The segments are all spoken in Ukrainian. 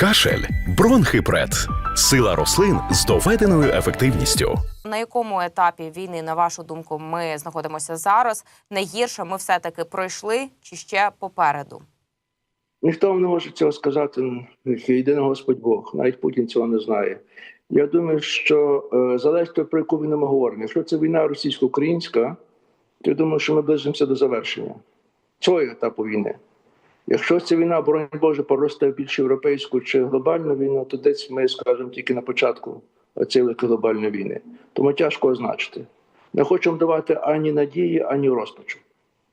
Кашель, бронхипред, сила рослин з доведеною ефективністю. На якому етапі війни, на вашу думку, ми знаходимося зараз? Найгірше ми все таки пройшли чи ще попереду? Ніхто вам не може цього сказати, єдиний Господь Бог. Навіть Путін цього не знає. Я думаю, що е, залежить про яку війну ми говоримо. Якщо це війна російсько-українська, то я думаю, що ми ближимося до завершення цього етапу війни. Якщо ця війна, боронь Боже, поросте більш європейську чи глобальну війну, то десь ми скажемо тільки на початку цієї глобальної війни. Тому тяжко означити. Не хочемо давати ані надії, ані розпачу.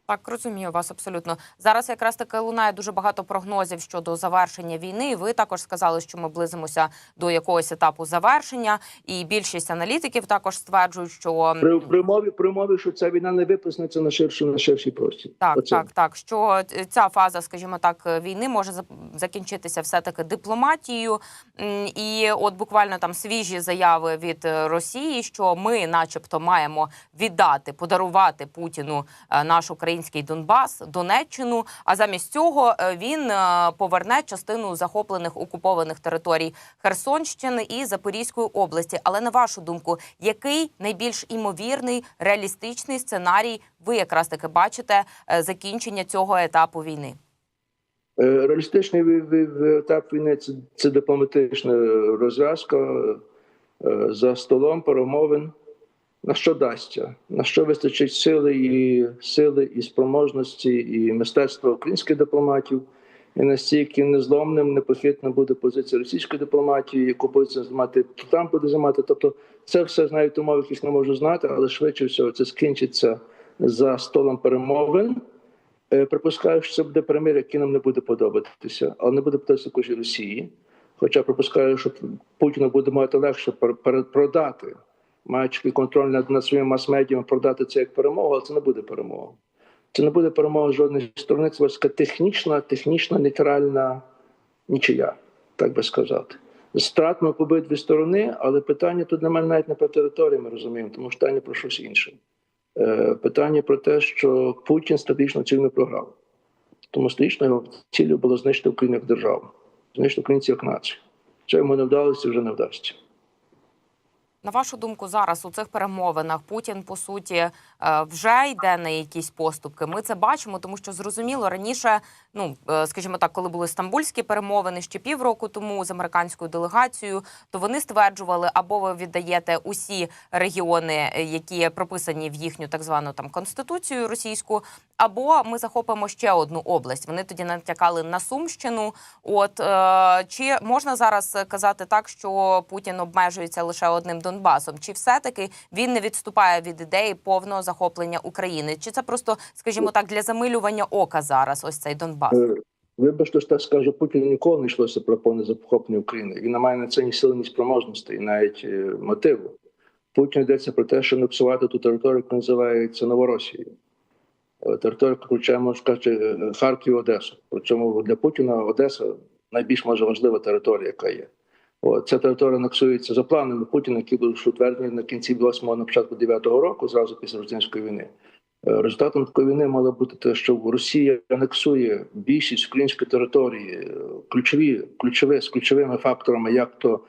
Так, розумію вас абсолютно. Зараз якраз таки лунає дуже багато прогнозів щодо завершення війни. Ви також сказали, що ми близимося до якогось етапу завершення, і більшість аналітиків також стверджують, що При, при, мові, при мові, що ця війна не виплеснеться на ширший, на ширший простір. Так, Оце. так, так. Що ця фаза, скажімо так, війни може закінчитися все таки дипломатією. І от буквально там свіжі заяви від е, Росії, що ми, начебто, маємо віддати, подарувати Путіну е, наш український Донбас, Донеччину. А замість цього е, він е, поверне частину захоплених окупованих територій Херсонщини і Запорізької області. Але на вашу думку, який найбільш імовірний реалістичний сценарій ви якраз таки бачите е, закінчення цього етапу війни? Реалістичний етап війни це, це дипломатична розв'язка за столом перемовин. На що дасться? На що вистачить сили і сили і спроможності, і мистецтва українських дипломатів, і настільки незломним, непохитним буде позиція російської дипломатії, яку позицію займати Трамп буде займати. Тобто, це все знають умови, яких не можу знати, але швидше всього це скінчиться за столом перемовин. Е, Припускаю, що це буде перемир'я, яке нам не буде подобатися, але не буде подобатися також і Росії. Хоча припускаю, що Путіну буде мати легше продати, маючи контроль над, над своїми мас-медіями, продати це як перемогу, але це не буде перемога. Це не буде перемога жодної сторони. Це така технічна, технічна, нейтральна нічия, так би сказати. Стратно по обидві сторони, але питання тут немає навіть не про територію, ми розуміємо, тому що питання про щось інше. Е, питання про те, що Путін стратегічно ціль не програв. Тому стратегічно його цілею було знищити Україну як державу, знищити українців як націю. Це йому не вдалося, вже не вдасться. На вашу думку, зараз у цих перемовинах Путін по суті е, вже йде на якісь поступки. Ми це бачимо, тому що зрозуміло раніше, ну е, скажімо так, коли були стамбульські перемовини ще півроку тому з американською делегацією, то вони стверджували, або ви віддаєте усі регіони, е, які прописані в їхню так звану там конституцію російську, або ми захопимо ще одну область. Вони тоді натякали на Сумщину. От е, чи можна зараз казати так, що Путін обмежується лише одним Донбасом? Чи все-таки він не відступає від ідеї повного захоплення України? Чи це просто, скажімо так, для замилювання ока зараз? Ось цей Донбас? Е, Вибачте, що так скажу, Путін ніколи не йшлося про повне захоплення України. Він не має на це ні сили, ні спроможності, і навіть е, мотиву. Путін йдеться про те, що не псувати ту територію, яка називається Новоросією. Е, Територія включає, можна сказати, Харків і Одесу. Причому для Путіна Одеса найбільш може важлива територія, яка є. От, ця територія анексується за планами Путіна, які були утверджені на кінці 8-го, на початку 9-го року, зразу після Російської війни. Е, Результатом такої війни мало бути те, що Росія анексує більшість української території, е, ключові, ключові з ключовими факторами, як то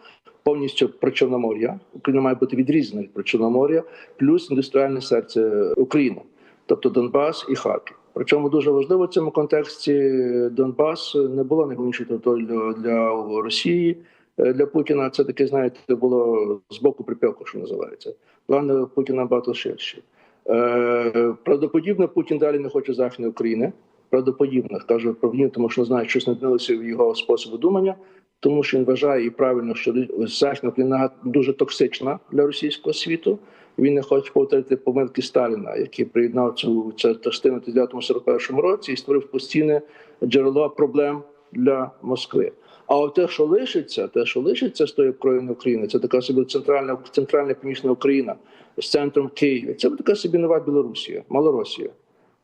повністю Причорномор'я. Україна має бути відрізана від Причорномор'я, плюс індустріальне серце України, тобто Донбас і Харків. Причому дуже важливо в цьому контексті Донбас не було найголовнішою територією для, для Росії. Е, Для Путіна це таке, знаєте, було з боку припеку, що називається. Плани Путіна набагато ширші. Е, Правдоподібно Путін далі не хоче Західної України. Правдоподібно кажу правдоподібно, тому що не знаю, щось не змінилося в його способу думання, тому що він вважає і правильно, що Західна Україна дуже токсична для російського світу. Він не хоче повторити помилки Сталіна, який приєднав цю цю частину в 1941 році і створив постійне джерело проблем для Москви. А от те, що лишиться, те, що лишиться з тої країни України, це така собі центральна центральна північна Україна з центром в Києві. Це така собі нова Білорусія, Малоросія.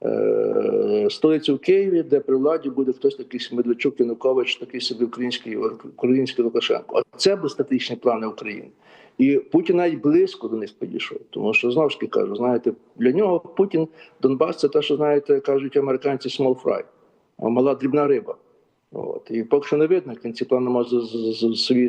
Е, столицю в Києві, де при владі буде хтось такий Медведчук, Янукович, такий собі український український Лукашенко. А це були стратегічні плани України. І Путін навіть близько до них підійшов. Тому що знову ж таки кажу, знаєте, для нього Путін Донбас це те, що знаєте, кажуть американці small fry, мала дрібна риба. От. І поки що не видно, як він ці плани може з- з- з- собі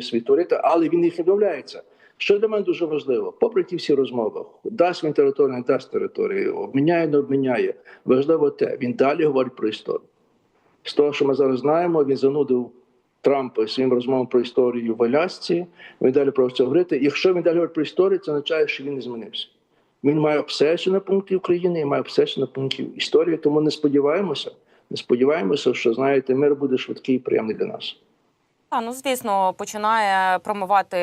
але він їх відмовляється. Що для мене дуже важливо, попри ті всі розмови, дасть він територію, не дасть територію, обміняє, не обміняє. Важливо те, він далі говорить про історію. З того, що ми зараз знаємо, він занудив Трампа своїм розмовам про історію в Алясці. Він далі про це говорити. Якщо він далі говорить про історію, це означає, що він не змінився. Він має обсесію на пункті України і має обсесію на пункті історії. Тому не сподіваємося, не сподіваємося, що знаєте, мир буде швидкий і приємний для нас. Та ну звісно, починає промивати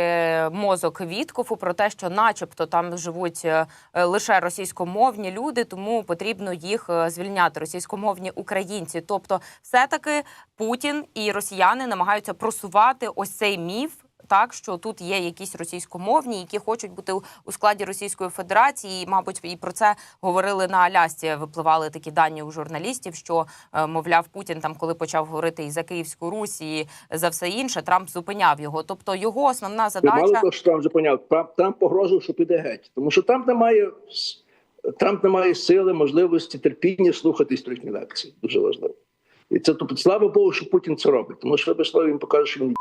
мозок відкофу про те, що, начебто, там живуть е, лише російськомовні люди, тому потрібно їх е, звільняти російськомовні українці. Тобто, все таки Путін і росіяни намагаються просувати ось цей міф. Так, що тут є якісь російськомовні, які хочуть бути у- складі Російської Федерації, і, мабуть, і про це говорили на Алясці. Випливали такі дані у журналістів, що е, мовляв Путін там, коли почав говорити і за Київську Русь, і за все інше, Трамп зупиняв його. Тобто його основна І мало задача того, що Трамп вже поняв, Трамп, погрожував, що піде геть. Тому що Трамп не має Трамп не має сили, можливості, терпіння слухати історичні лекції. Дуже важливо. І це тобто, слава Богу, що Путін це робить. Тому що вибачте, він покаже, що він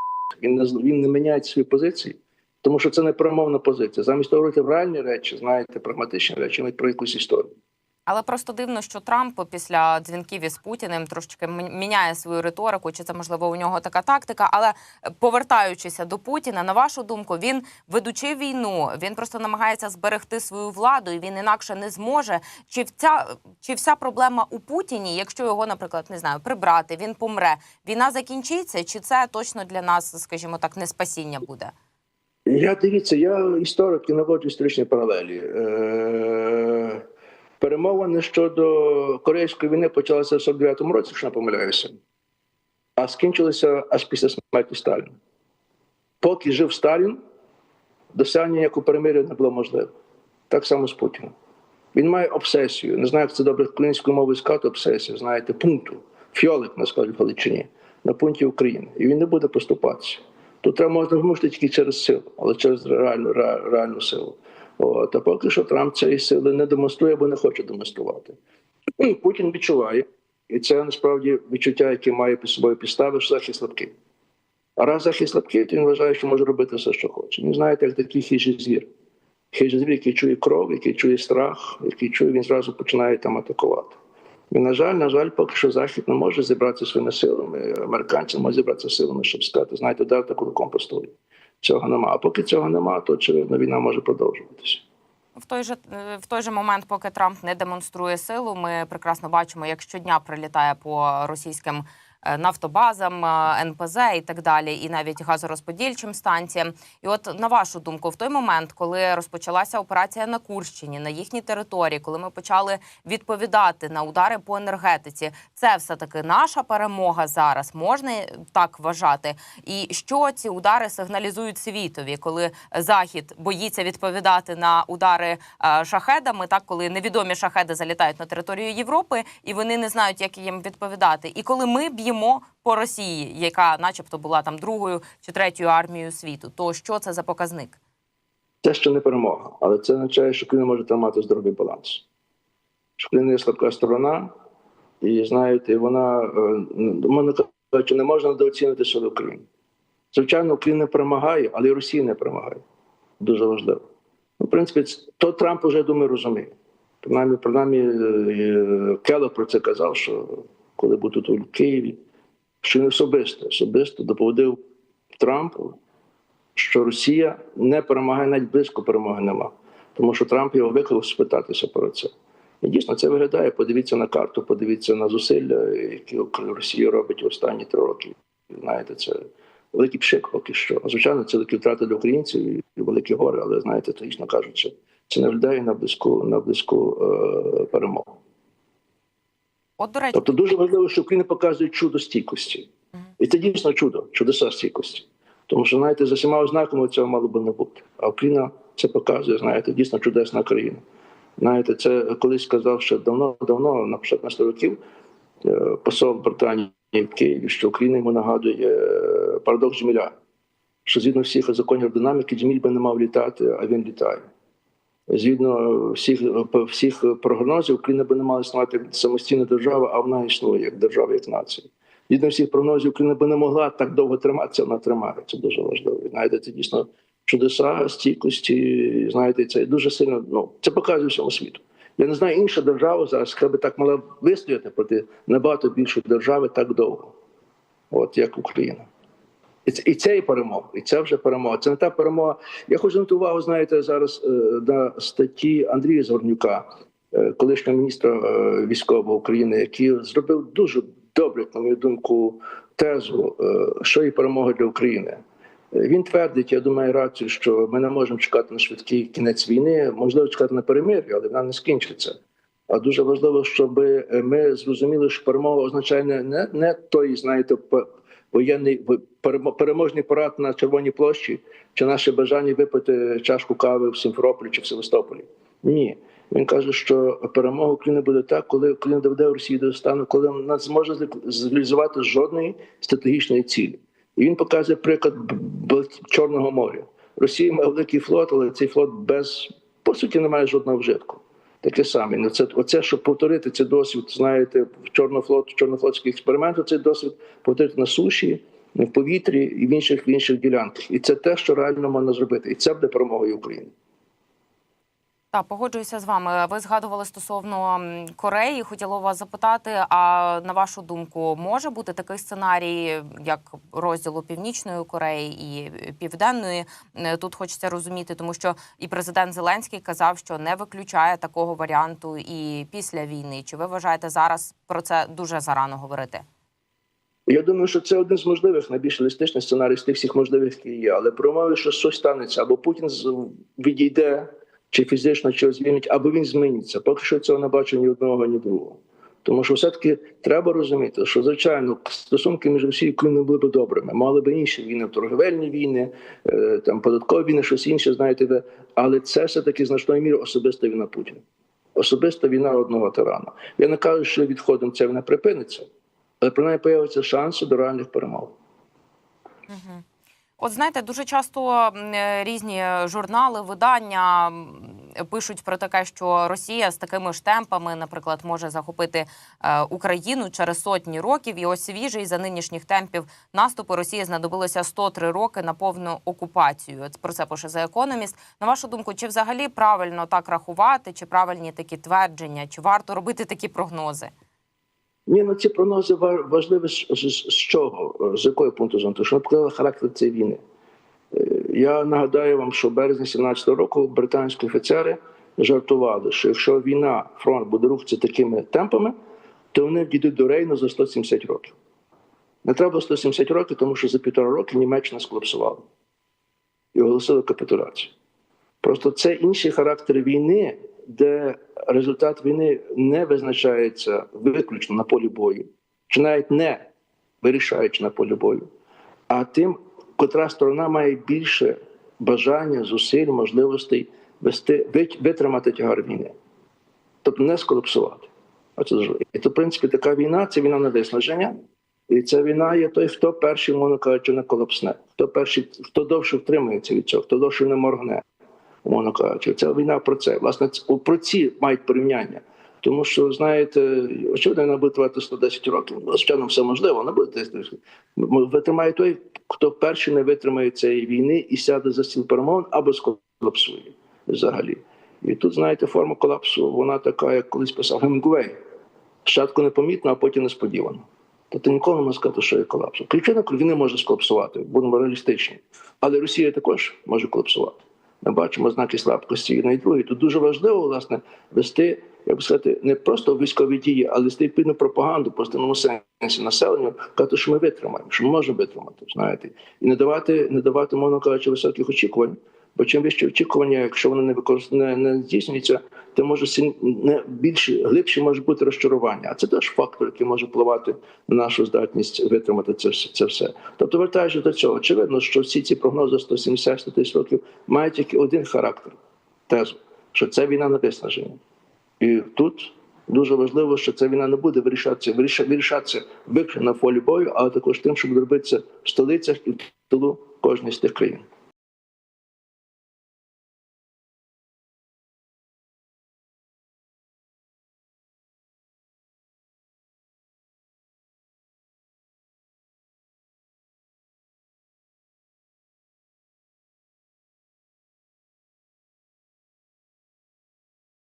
він не він не міняє свої позиції, тому що це не перемовна позиція. Замість того говорити реальні речі, знаєте, прагматичні речі, навіть про якусь історію. Але просто дивно, що Трамп після дзвінків із Путіним трошечки міняє свою риторику. Чи це можливо у нього така тактика? Але е, повертаючися до Путіна, на вашу думку, він ведучи війну, він просто намагається зберегти свою владу, і він інакше не зможе. Чи вся чи вся проблема у Путіні, якщо його, наприклад, не знаю, прибрати, він помре, війна закінчиться? Чи це точно для нас, скажімо так, не спасіння буде? Я дивіться, я історик і наводжу історичні паралелі. Е, перемовини щодо Корейської війни почалися в 49-му році, якщо не помиляюся, а скінчилися аж після смерті Сталіна. Поки жив Сталін, досягнення як у перемир'я не було можливе. Так само з Путіним. Він має обсесію. Не знаю, як це добре українською мовою сказати обсесію, знаєте, пункту. Фіолик на складі в Галичині, на пункті України. І він не буде поступатися. Тут треба можна змусити тільки через силу, але через реальну, реальну силу. От, а поки що Трамп цієї сили не демонструє або не хоче демонструвати. І Путін відчуває, і це насправді відчуття, яке має під собою підстави, що захист слабкий. А раз захист слабкий, то він вважає, що може робити все, що хоче. Він знаєте, як такий хижий звір. Хижий звір, який чує кров, який чує страх, який чує, він зразу починає там атакувати. І, на жаль, на жаль, поки що Захід не може зібратися своїми силами. Американці не можуть зібратися силами, щоб сказати, знаєте, дайте кулаком постою. Цього нема. А поки цього нема, то очевидно війна може продовжуватися. В той же е, в той же момент, поки Трамп не демонструє силу, ми прекрасно бачимо, як щодня прилітає по російським нафтобазам, е, НПЗ і так далі, і навіть газорозподільчим станціям. І от на вашу думку, в той момент, коли розпочалася операція на Курщині, на їхній території, коли ми почали відповідати на удари по енергетиці, це все таки наша перемога зараз. Можна так вважати? І що ці удари сигналізують світові, коли захід боїться відповідати на удари е, шахедами, так коли невідомі шахеди залітають на територію Європи, і вони не знають, як їм відповідати. І коли ми б'ємо по Росії, яка, начебто, була там другою чи третьою армією світу, то що це за показник? Це ще не перемога, але це означає, що Україна може тримати здоровий баланс. Що Україна є слабка сторона, і знаєте, вона е, можна кажучи, не можна недооцінити сили України. Звичайно, Україна перемагає, але і Росія не перемагає. Дуже важливо. Ну, в принципі, то Трамп вже думаю розуміє. Принаймні, принаймні е, про це казав, що коли був тут у Києві, що він особисто, особисто доповідив Трампу, що Росія не перемагає, навіть близько перемоги нема. Тому що Трамп його викликав спитатися про це. І дійсно це виглядає. Подивіться на карту, подивіться на зусилля, які Росія робить останні три роки. Знаєте, це великий пшик поки що. Звичайно, це великі втрати для українців і великі гори, але знаєте, точно кажучи, це не виглядає на близьку на близьку е, перемогу. От до речі, Тобто дуже важливо, що Україна показує чудо стійкості. І це дійсно чудо, чудеса стійкості. Тому що, знаєте, за всіма ознаками цього мало би не бути. А Україна це показує, знаєте, дійсно чудесна країна. Знаєте, це колись сказав ще давно-давно, на початку 100 років, е, посол Британії в Києві, що Україна йому нагадує е, парадокс Джміля, що згідно всіх законів динаміки, Джміль би не мав літати, а він літає. Згідно всіх всіх прогнозів, Україна би не мала існувати самостійна держава, а вона існує як держава, як нація. згідно всіх прогнозів, Україна би не могла так довго триматися, вона тримає. Це дуже важливо. Знаєте, це дійсно чудеса, стійкості. Знаєте, це дуже сильно. Ну це показує всьому світу. Я не знаю інша держава зараз, яка би так могла вистояти проти набагато більшої держави так довго, от як Україна. І це, і це і перемога, і це вже перемога. Це не та перемога. Я хочу звернути увагу, знаєте, зараз е, на статті Андрія Зорнюка, е, колишнього міністра е, військового України, який зробив дуже добре, на мою думку, тезу, що є перемога для України. Він твердить, я думаю, рацію, що ми не можемо чекати на швидкий кінець війни, можливо, чекати на перемир'я, але вона не скінчиться. А дуже важливо, щоб ми зрозуміли, що перемога означає не, не, не той, знаєте, воєнний переможний парад на Червоній площі, чи наше бажання випити чашку кави в Сімферополі чи в Севастополі. Ні. Він каже, що перемога України буде так, коли Україна доведе Росію до стану, коли вона зможе зреалізувати жодної стратегічної цілі. І він показує приклад Чорного моря. Росія має великий флот, але цей флот без по суті не має жодного вжитку. Таке саме. Ну, це оце, щоб повторити цей досвід, знаєте, в Чорнофлот, чорнофлотський експеримент, цей досвід повторити на суші, в повітрі і в інших в інших ділянках. І це те, що реально можна зробити. І це буде перемогою України. Так, погоджуюся з вами. Ви згадували стосовно Кореї. Хотіла вас запитати. А на вашу думку, може бути такий сценарій, як розділу Північної Кореї і е, Південної? Е, Тут хочеться розуміти, тому що і президент Зеленський казав, що не виключає такого варіанту і після війни. Чи ви вважаєте зараз про це дуже зарано говорити? Я думаю, що це один з можливих найбільш реалістичних сценарій з тих всіх можливих, які є. Але при умові, що щось станеться, або Путін відійде, чи фізично чи звільнить, або він зміниться. Поки що цього не бачу ні одного, ні другого. Тому що все-таки треба розуміти, що звичайно стосунки між Росією і Україною були б добрими. Мали б інші війни, торговельні війни, е, там податкові війни, щось інше, знаєте, де. але це все таки значною мірою особиста війна Путіна. Особиста війна одного тирана. Я не кажу, що відходом ця війна припиниться, але принаймні появляться шанси до реальних перемог. Угу. От знаєте, дуже часто е, різні журнали, видання пишуть про таке, що Росія з такими ж темпами, наприклад, може захопити е, Україну через сотні років. І ось свіжий за нинішніх темпів наступу Росії знадобилося 103 роки на повну окупацію. Про це пише за економіст. На вашу думку, чи взагалі правильно так рахувати, чи правильні такі твердження, чи варто робити такі прогнози? Ні, ну ці прогнози ва- важливі з, чого? З якої пункту зору? Що показали характер цієї війни. Е, Я нагадаю вам, що в березні 17-го року британські офіцери жартували, що якщо війна, фронт буде рухатися такими темпами, то вони дійдуть до Рейну за 170 років. Не треба 170 років, тому що за півтора роки Німеччина сколапсувала і оголосила капітуляцію. Просто це інший характер війни, де результат війни не визначається виключно на полі бою, чи навіть не вирішаючи на полі бою, а тим, котра сторона має більше бажання, зусиль, можливостей вести, витримати тягар війни, тобто не сколапсувати. Оце. І то, в принципі, така війна це війна на виснаження. І ця війна є той, хто перший, мовно кажучи, не колапсне, хто перший, хто довше втримується від цього, хто довше не моргне умовно кажучи. Ця війна про це. Власне, про ці мають порівняння. Тому що, знаєте, очевидно, вона буде тривати 110 років. Ну, Звичайно, все можливо, вона буде. Витримає той, хто перший не витримає цієї війни і сяде за стіл перемовин або сколапсує взагалі. І тут, знаєте, форма колапсу, вона така, як колись писав Гемінгвей. Спочатку непомітно, а потім несподівано. Тобто ніколи не можна сказати, що є колапс. Причина війни може сколапсувати, будемо реалістичні. Але Росія також може колапсувати ми бачимо знаки слабкості і на. Тут дуже важливо власне вести, як би сказати, не просто військові дії, але вести відповідну пропаганду по основному сенсі населенню, казати, що ми витримаємо, що ми можемо витримати, знаєте, і не давати, не давати, мовно кажучи, високих очікувань. Бо чим вище очікування, якщо вони не використ... не, не здійснюються, то може сильні- не більше глибше може бути розчарування. А це теж фактор, який може впливати на нашу здатність витримати це, все- це все. Тобто, вертаючись до цього, очевидно, що всі ці прогнози 170 тисяч років мають тільки один характер тезу, що це війна на виснаження. І тут дуже важливо, що ця війна не буде вирішатися, виріша- вирішатися виключно на полі бою, але також тим, що буде робитися в столицях і в тилу кожної з тих країн.